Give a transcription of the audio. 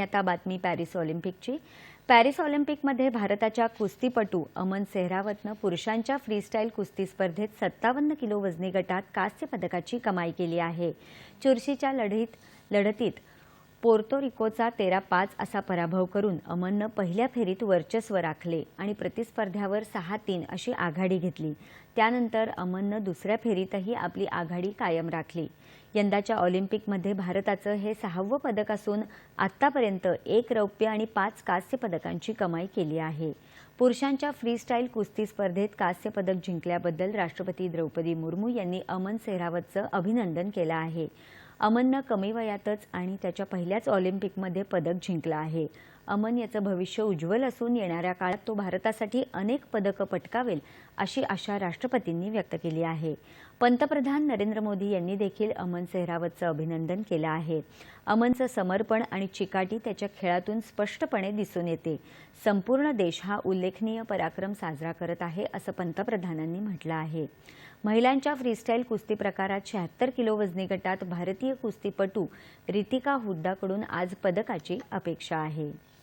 आता बातमी Paris ऑलिम्पिकची. Paris ऑलिम्पिकमध्ये भारताच्या कुस्तीपटू अमन सेहरावतनं पुरुषांच्या फ्रीस्टाईल कुस्ती स्पर्धेत सत्तावन्न किलो वजनी गटात कांस्य पदकाची कमाई केली आहे. चुरशीच्या लढीत लढतीत पोर्तोरिकोचा तेरा पाच असा पराभव करून अमननं पहिल्या फेरीत वर्चस्व राखले आणि प्रतिस्पर्ध्यावर सहा तीन अशी आघाडी घेतली. त्यानंतर अमननं दुसऱ्या फेरीतही आपली आघाडी कायम राखली. यंदाच्या ऑलिम्पिकमध्ये भारताचं हे सहावं पदक असून आत्तापर्यंत एक रौप्य आणि पाच कांस्य पदकांची कमाई केली आहे. पुरुषांच्या फ्रीस्टाईल कुस्ती स्पर्धेत कांस्य पदक जिंकल्याबद्दल राष्ट्रपती द्रौपदी मुर्मू यांनी अमन सेहरावतचं अभिनंदन केलं आहे. अमननं कमी वयातच आणि त्याच्या पहिल्याच ऑलिम्पिकमध्ये पदक जिंकलं आहे. अमन याचं भविष्य उज्ज्वल असून येणाऱ्या काळात तो भारतासाठी अनेक पदकं पटकावेल अशी आशा राष्ट्रपतींनी व्यक्त केली आहे. पंतप्रधान नरेंद्र मोदी यांनी देखील अमन सेहरावतचं अभिनंदन केलं आहे. अमनचं समर्पण आणि चिकाटी त्याच्या खेळातून स्पष्टपणे दिसून येते. संपूर्ण देश हा उल्लेखनीय पराक्रम साजरा करत आहे असं पंतप्रधानांनी म्हटलं आहे. महिलांच्या फ्रीस्टाईल कुस्ती प्रकारात शहात्तर किलो वजनी गटात भारतीय कुस्तीपटू रितिका हुड्डाकडून आज पदकाची अपेक्षा आहे.